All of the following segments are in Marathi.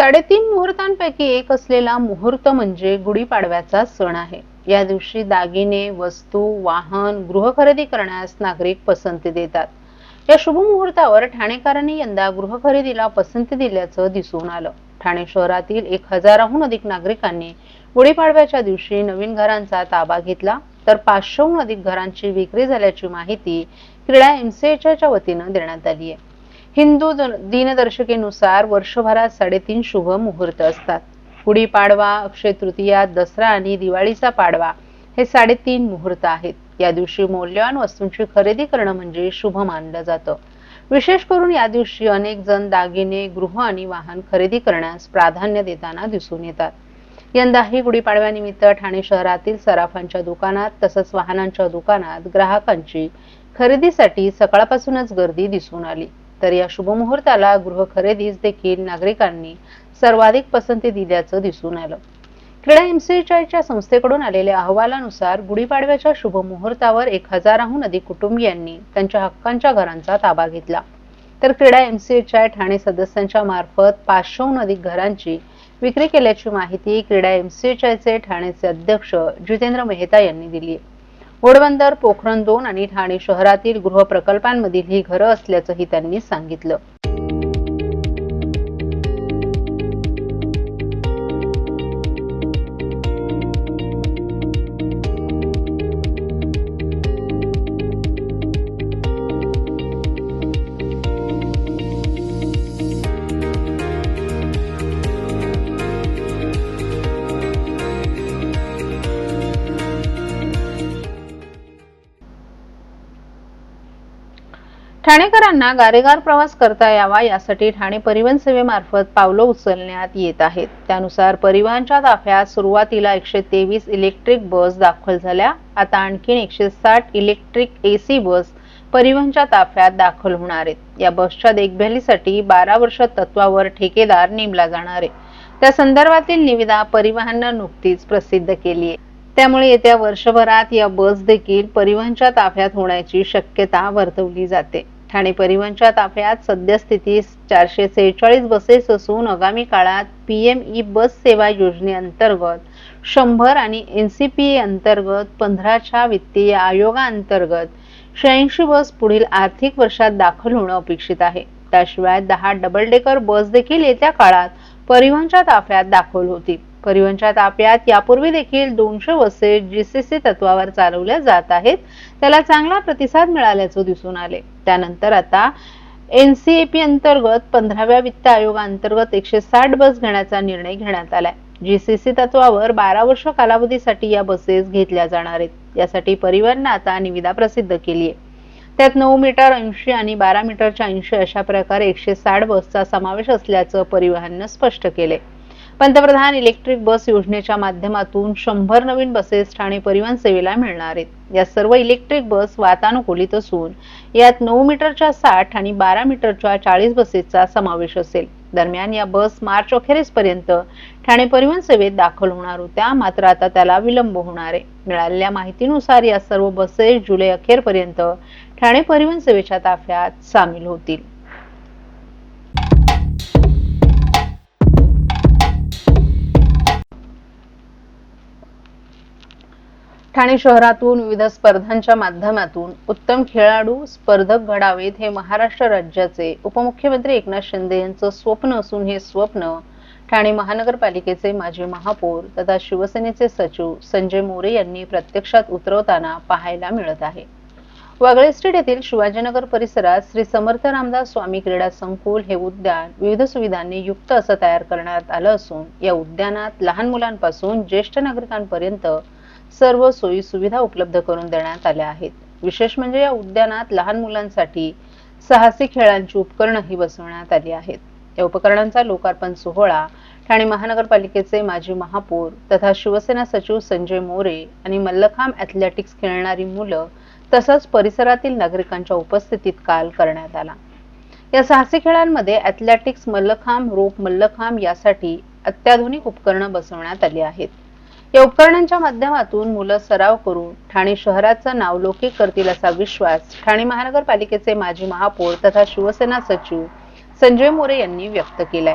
साडेतीन मुहूर्तांपैकी एक असलेला मुहूर्त म्हणजे गुढीपाडव्याचा सण आहे. या दिवशी दागिने वस्तू वाहन गृह खरेदी करण्यास नागरिक पसंती देतात. या शुभ मुहूर्तावर ठाणेकरांनी यंदा गृह खरेदीला पसंती दिल्याचं दिसून आलं. ठाणे शहरातील एक हजाराहून अधिक नागरिकांनी गुढीपाडव्याच्या दिवशी नवीन घरांचा ताबा घेतला तर पाचशेहून अधिक घरांची विक्री झाल्याची माहिती क्रीडा एमसीएच्या वतीनं देण्यात आली आहे. हिंदू दिनदर्शिकेनुसार वर्षभरात साडेतीन शुभ मुहूर्त असतात. गुढीपाडवा अक्षय तृतीया दसरा आणि दिवाळीचा पाडवा हे साडेतीन मुहूर्त आहेत. या दिवशी मौल्यवान वस्तूंची खरेदी करणं म्हणजे शुभ मानलं जातं. विशेष करून या दिवशी अनेक जण दागिने गृह आणि वाहन खरेदी करण्यास प्राधान्य देताना दिसून येतात. यंदाही गुढीपाडव्यानिमित्त ठाणे शहरातील सराफांच्या दुकानात तसंच वाहनांच्या दुकानात ग्राहकांची खरेदीसाठी सकाळपासूनच गर्दी दिसून आली. तर या शुभमुहूर्ताला गृह खरेदीस देखील नागरिकांनी सर्वाधिक पसंती दिल्याचं दिसून आलं. क्रीडा एमसीएचच्या संस्थेकडून आलेल्या अहवालानुसार गुढीपाडव्याच्या शुभमुहूर्तावर एक हजाराहून अधिक कुटुंबियांनी त्यांच्या हक्कांच्या घरांचा ताबा घेतला. तर क्रीडा एमसीएचआय ठाणे सदस्यांच्या मार्फत पाचशेहून अधिक घरांची विक्री केल्याची माहिती क्रीडा एमसीएचआयचे ठाणेचे अध्यक्ष जितेंद्र मेहता यांनी दिली आहे. घोडबंदर पोखरण दोन आणि ठाणे शहरातील गृह प्रकल्पांमधील ही घरं असल्याचंही त्यांनी सांगितलं. ठाणेकरांना गारेगार प्रवास करता यावा यासाठी ठाणे परिवहन सेवेमार्फत पावलं उचलण्यात येत आहेत. त्यानुसार परिवहनच्या ताफ्यात सुरुवातीला एकशे तेवीस इलेक्ट्रिक बस दाखल झाल्या. आता आणखीन एकशे साठ इलेक्ट्रिक एसी बस परिवहनच्या ताफ्यात दाखल होणार आहेत. या बसच्या देखभालीसाठी बारा वर्ष तत्वावर ठेकेदार नेमला जाणार आहे. त्या संदर्भातील निविदा परिवहननं नुकतीच प्रसिद्ध केली आहे. त्यामुळे येत्या वर्षभरात या बस देखील परिवहनच्या ताफ्यात होण्याची शक्यता वर्तवली जाते. ठाणे परिवहनच्या ताफ्यात सद्यस्थितीस चारशे सेहेचाळीस बसेस असून आगामी काळात पीएम ई बस सेवा योजनेअंतर्गत शंभर आणि एनसीपीए अंतर्गत पंधराच्या वित्तीय आयोगाअंतर्गत शहाऐंशी बस पुढील आर्थिक वर्षात दाखल होणं अपेक्षित आहे. त्याशिवाय दहा डबल डेकर बस देखील येत्या काळात परिवहनच्या ताफ्यात दाखल होतील. परिवहनच्या ताप्यात यापूर्वी देखील दोनशे बसेस जीसीसी तत्वावर चालवल्या जात आहेत. त्याला चांगला प्रतिसाद मिळाल्याचं दिसून आले. त्यानंतर आता एनसीएपी अंतर्गत पंधराव्या वित्त आयोगाअंतर्गत एकशे साठ बस घेण्याचा निर्णय घेण्यात आलाय. जीसीसी तत्वावर बारा वर्ष कालावधीसाठी या बसेस घेतल्या जाणार आहेत. यासाठी परिवहननं आता निविदा प्रसिद्ध केली आहे. त्यात नऊ मीटर ऐंशी आणि बारा मीटरच्या ऐंशी अशा प्रकारे एकशे साठ बसचा समावेश असल्याचं परिवहननं स्पष्ट केले पंतप्रधान इलेक्ट्रिक बस योजनेच्या माध्यमातून शंभर नवीन बसेस ठाणे परिवहन सेवेला मिळणार आहेत. या सर्व इलेक्ट्रिक बस वातानुकूलित असून यात नऊ मीटरच्या साठ आणि बारा मीटरच्या चाळीस बसेसचा समावेश असेल. दरम्यान या बस मार्च अखेरीस पर्यंत ठाणे परिवहन सेवेत दाखल होणार होत्या मात्र आता त्याला विलंब होणार आहे. मिळालेल्या माहितीनुसार या सर्व बसेस जुलै अखेरपर्यंत ठाणे परिवहन सेवेच्या ताफ्यात सामील होतील. ठाणे शहरातून विविध स्पर्धांच्या माध्यमातून उत्तम खेळाडू स्पर्धक घडावेत हे महाराष्ट्र राज्याचे उपमुख्यमंत्री एकनाथ शिंदे यांचं स्वप्न असून हे स्वप्न ठाणे महानगरपालिकेचे माजी महापौर तथा शिवसेनेचे सचिव संजय मोरे यांनी प्रत्यक्षात उतरवताना पाहायला मिळत आहे. वागळे स्ट्रीट येथील शिवाजीनगर परिसरात श्री समर्थ रामदास स्वामी क्रीडा संकुल हे उद्यान विविध सुविधांनी युक्त असं तयार करण्यात आलं असून या उद्यानात लहान मुलांपासून ज्येष्ठ नागरिकांपर्यंत सर्व सोयी सुविधा उपलब्ध करून देण्यात आल्या आहेत. विशेष म्हणजे या उद्यानात लहान मुलांसाठी साहसी खेळांची उपकरणंही बसवण्यात आली आहेत. या उपकरणांचा लोकार्पण सोहळा ठाणे महानगरपालिकेचे माजी महापौर तथा शिवसेना सचिव संजय मोरे आणि मल्लखांब ॲथलेटिक्स खेळणारी मुलं तसंच परिसरातील नागरिकांच्या उपस्थितीत काल करण्यात आला. या साहसी खेळांमध्ये ॲथलेटिक्स मल्लखांब रोप मल्लखांब यासाठी अत्याधुनिक उपकरणं बसवण्यात आली आहेत. या उपकरणांच्या माध्यमातून मुलं सराव करून ठाणे शहराचं नाव लौकिक करतील असा विश्वास ठाणे महानगरपालिकेचे माजी महापौर तथा शिवसेना सचिव संजय मोरे यांनी व्यक्त केलाय.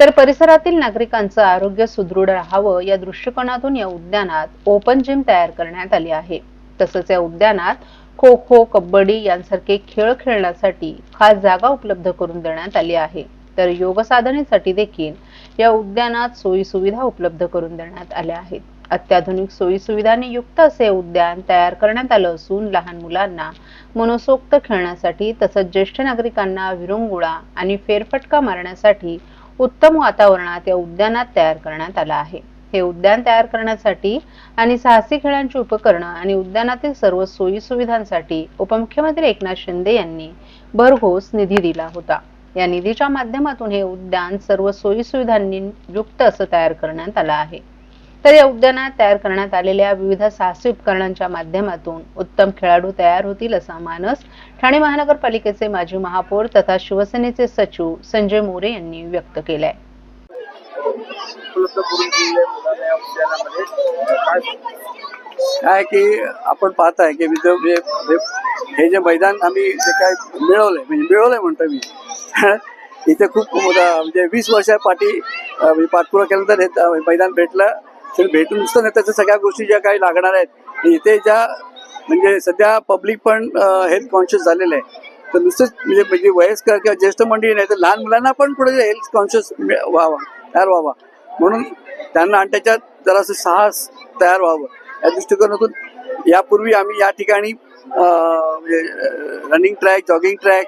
तर परिसरातील नागरिकांचं आरोग्य सुदृढ राहावं या दृष्टिकोनातून या उद्यानात ओपन जिम तयार करण्यात आली आहे. तसंच या उद्यानात खो खो कबड्डी यांसारखे खेळ खेळण्यासाठी खास जागा उपलब्ध करून देण्यात आली आहे. तर योग साधनेसाठी देखील या उद्यानात सोयीसुविधा उपलब्ध करून देण्यात आल्या आहेत. अत्याधुनिक सोयीसुविधांनी युक्त असे उद्यान तयार करण्यात आलं असून लहान मुलांना मनसोक्त खेळण्यासाठी तसंच ज्येष्ठ नागरिकांना विरंगुळा आणि फेरफटका मारण्यासाठी उत्तम वातावरणात या उद्यानात तयार करण्यात आलं आहे. हे उद्यान तयार करण्यासाठी आणि साहसी खेळांची उपकरणं आणि उद्यानातील सर्व सोयी सुविधांसाठी उपमुख्यमंत्री एकनाथ शिंदे यांनी भरघोस निधी दिला होता. या निधीच्या माध्यमातून हे उद्यान सर्व सोयीसुविधांनी युक्त असं तयार करण्यात आलं आहे. तर या उद्यानात तयार करण्यात आलेल्या विविध साहसी उपकरणांच्या माध्यमातून उत्तम खेळाडू तयार होतील असा मानस ठाणे महानगरपालिकेचे माजी महापौर तथा शिवसेनेचे सचिव संजय मोरे यांनी व्यक्त केलाय. काय की आपण पाहताय की हे जे मैदान आम्ही जे काय मिळवलंय म्हणजे मिळवलंय म्हणतो मी. इथे खूप मोठा म्हणजे वीस वर्षापाठी पाठी म्हणजे पाठपुरा केल्यानंतर हे मैदान भेटलं. तर भेटून नुसतं नाही त्याच्या सगळ्या गोष्टी ज्या काही लागणार आहेत इथे ज्या म्हणजे सध्या पब्लिक पण हेल्थ कॉन्शियस झालेलं आहे. तर नुसतंच म्हणजे म्हणजे वयस्कर किंवा ज्येष्ठ मंडळी नाही तर लहान मुलांना पण पुढे हेल्थ कॉन्शियस व्हावा तयार व्हावा. म्हणून त्यांना आणि त्याच्यात जरासं साहस तयार व्हावं. या दृष्टिकोनातून यापूर्वी आम्ही या ठिकाणी रनिंग ट्रॅक जॉगिंग ट्रॅक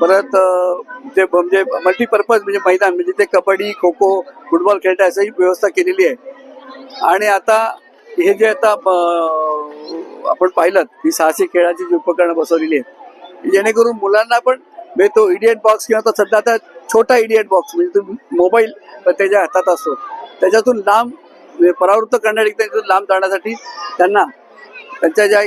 परत ते जे म्हणजे मल्टीपर्पज म्हणजे मैदान म्हणजे ते कबड्डी खो खो फुटबॉल खेळता अशी व्यवस्था केलेली आहे. आणि आता हे जे आता आपण पाहिलं ही साहसी खेळाची जी उपकरणं बसवलेली आहेत जेणेकरून मुलांना पण म्हणजे तो इडियट बॉक्स किंवा तो सध्या आता छोटा इडियट बॉक्स म्हणजे तो मोबाईल त्याच्या हातात असतो. त्याच्यातून लांब म्हणजे परावृत्त करण्यासाठी लांब जाण्यासाठी त्यांना त्यांच्या ज्या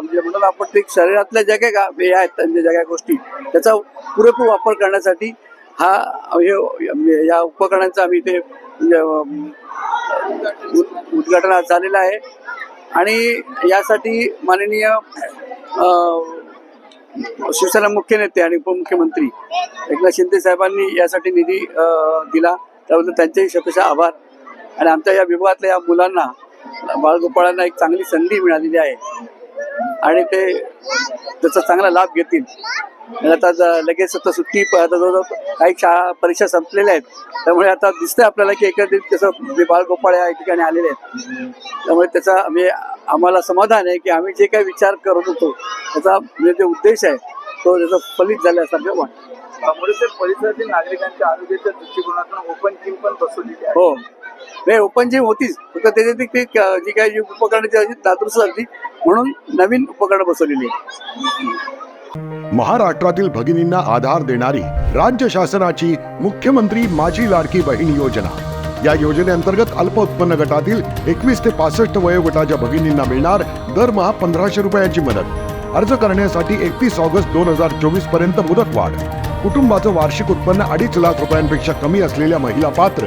म्हणजे म्हणून आपण ते शरीरातल्या ज्या काही हे आहेत त्यांच्या ज्या काही गोष्टी त्याचा पुरेपूर वापर करण्यासाठी हा हे म्हणजे या उपकरणांचा आम्ही इथे म्हणजे, उद्घाटन झालेलं आहे. आणि यासाठी माननीय शिवसेना मुख्य नेते आणि उपमुख्यमंत्री एकनाथ शिंदे साहेबांनी यासाठी निधी दिला. त्याबद्दल त्यांचेही शतशः आभार. आणि आमच्या या विभागातल्या या मुलांना बाळगोपाळांना एक चांगली संधी मिळालेली आहे. आणि ते त्याचा चांगला लाभ घेतील. आता लगेच आता सुट्टी जवळजवळ काही शाळा परीक्षा संपलेल्या आहेत. त्यामुळे आता दिसतंय आपल्याला की एकत्रित म्हणजे बाळगोपाळ या ठिकाणी आलेले आहेत. त्यामुळे त्याचा म्हणजे आम्हाला समाधान आहे की आम्ही जे काही विचार करत होतो त्याचा म्हणजे जे उद्देश आहे तो त्याचा फलित झाल्यासारखं वाटतं. परिसरातील नागरिकांच्या आरोग्याच्या दृष्टिकोनातून ओपन जिम पण बसवलेली हो. नाही ओपन जिम होतीच फक्त त्याच्यात ती जी काही जी उपकरणं जी झाली म्हणून नवीन उपकरणं बसवलेली महाराष्ट्रातील भगिनींना आधार देणारी राज्य शासनाची मुख्यमंत्री माझी लाडकी बहीण योजना. या योजनेअंतर्गत अल्प उत्पन्न गटातील एकवीस ते पासष्ट वयोगटाच्या भगिनींना मिळणार दरमहा पंधराशे रुपयांची मदत. अर्ज करण्यासाठी एकतीस ऑगस्ट दोन हजार चोवीसपर्यंत मुदतवाढ. कुटुंबाचं वार्षिक उत्पन्न अडीच लाख रुपयांपेक्षा कमी असलेल्या महिला पात्र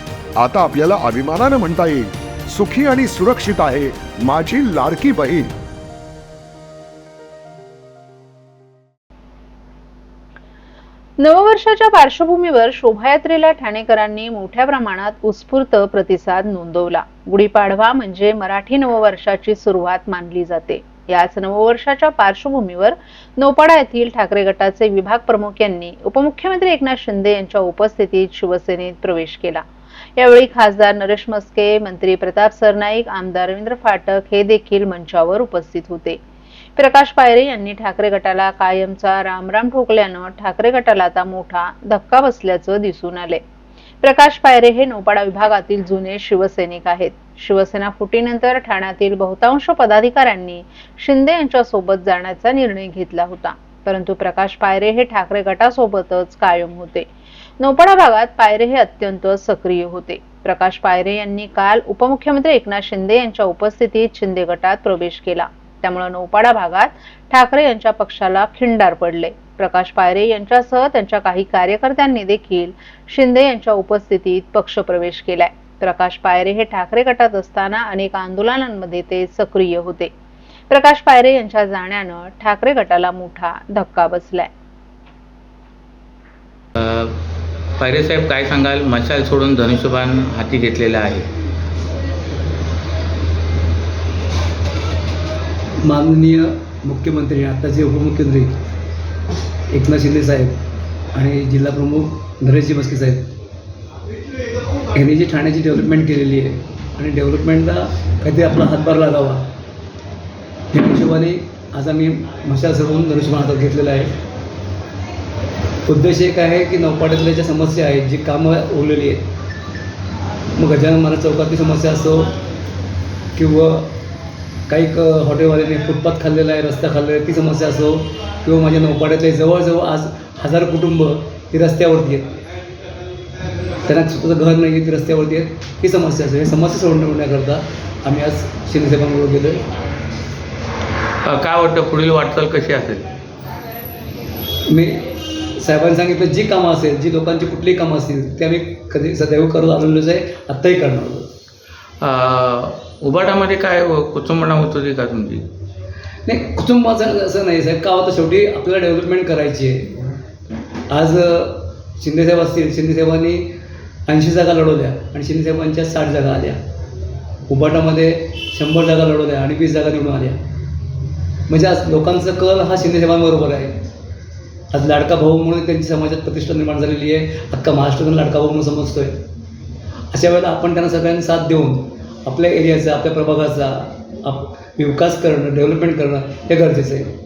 आता आपल्याला अभिमानानं म्हणता येईल. सुखी आणि सुरक्षित आहे माझी लाडकी बहीण. नववर्षाच्या पार्श्वभूमीवर शोभायात्रेला ठाणेकरांनी मोठ्या प्रमाणात उत्स्फूर्त प्रतिसाद नोंदवला. गुढीपाडवा म्हणजे मराठी नववर्षाची सुरुवात मानली जाते. याच नववर्षाच्या पार्श्वभूमीवर नोपाडा येथील ठाकरे गटाचे विभाग प्रमुख यांनी उपमुख्यमंत्री एकनाथ शिंदे यांच्या उपस्थितीत शिवसेनेत प्रवेश केला. यावेळी खासदार नरेश मस्के मंत्री प्रताप सरनाईक आमदार रवींद्र फाटक हे देखील मंचावर उपस्थित होते. प्रकाश पायरे यांनी ठाकरे गटाला कायमचा रामराम ठोकल्यानं ठाकरे गटाला आता मोठा धक्का बसल्याचं दिसून आले प्रकाश पायरे हे नौपाडा विभागातील जुने शिवसैनिक आहेत. शिवसेना फुटीनंतर ठाण्यातील बहुतांश पदाधिकाऱ्यांनी शिंदे यांच्या सोबत जाण्याचा निर्णय घेतला होता. परंतु प्रकाश पायरे हे ठाकरे गटासोबतच कायम होते. नौपाडा भागात पायरे हे अत्यंत सक्रिय होते. प्रकाश पायरे यांनी काल उपमुख्यमंत्री एकनाथ शिंदे यांच्या उपस्थितीत शिंदे गटात प्रवेश केला. त्यामुळे नौपाडा भागात ठाकरे यांच्या पक्षाला खिंडार पडले. प्रकाश पायरे यांच्यासह त्यांच्या काही कार्यकर्त्यांनी देखील शिंदे यांच्या उपस्थितीत पक्षप्रवेश केलाय. प्रकाश पायरे हे ठाकरे गटात असताना अनेक आंदोलनांमध्ये ते सक्रिय होते. प्रकाश पायरे यांच्या जाण्यानं ठाकरे गटाला मोठा धक्का बसलाय. पायरे साहेब काय सांगाल? मशाल सोडून धनुष्यबाण हाती घेतलेला आहे. माननीय मुख्यमंत्री आत्ताचे उपमुख्यमंत्री एकनाथ शिंदे साहेब आणि जिल्हा प्रमुख नरेशजी मस्के साहेब यांनी जी ठाण्याची डेव्हलपमेंट केलेली आहे आणि डेव्हलपमेंटला काहीतरी आपला हातभार लागावा त्या हिशोबाने आज आम्ही मशाल सोडून धनुष्यबाण हातात घेतलेला आहे. उद्देश एक आहे की नौपाड्यातल्या ज्या समस्या आहेत जी कामं उरलेली आहेत मग गजानन महाराज चौकातली समस्या असो किंवा काही क हॉटेलवाल्याने फुटपाथ खाल्लेला आहे रस्ता खाल्लेला आहे ती समस्या असो किंवा माझ्या नौपाड्यातले जवळजवळ आज हजार कुटुंब ती रस्त्यावरती आहेत. त्यांना स्वतःचं घर नाही आहे ती रस्त्यावरती आहेत. ही समस्या असो ही समस्या सोडवण्याकरता आम्ही आज शिंदेसाहेबांबरोबर गेलो काय वाटतं पुढील वाटचाल कशी असेल? मी साहेबांनी सांगितलं जी कामं असेल जी लोकांची कुठलीही कामं असतील ते आम्ही कधी सदैव करत आलेलोच आहे आत्ताही करणार आहोत. उबाटामध्ये काय कुचंबणा होत होती का तुमची? नाही कुटुंबाचं असं नाही साहेब का होतं शेवटी आपल्याला डेव्हलपमेंट करायची आहे. आज शिंदेसाहेब असतील शिंदेसाहेबांनी ऐंशी जागा लढवल्या आणि शिंदेसाहेबांच्या साठ जागा आल्या. उबाटामध्ये शंभर जागा लढवल्या आणि वीस जागा निवडून आल्या. म्हणजे आज लोकांचा कल हा शिंदेसाहेबांबरोबर आहे. आज लाडका भाऊ म्हणून त्यांची समाजात प्रतिष्ठा निर्माण झालेली आहे. अख्खा महाराष्ट्रातून लाडका भाऊ म्हणून समजतोय. अशा वेळेला आपण त्यांना सगळ्यांनी साथ देऊन आपल्या एरियाचा आपल्या प्रभागाचा आप विकास करणं डेव्हलपमेंट करणं हे गरजेचं आहे.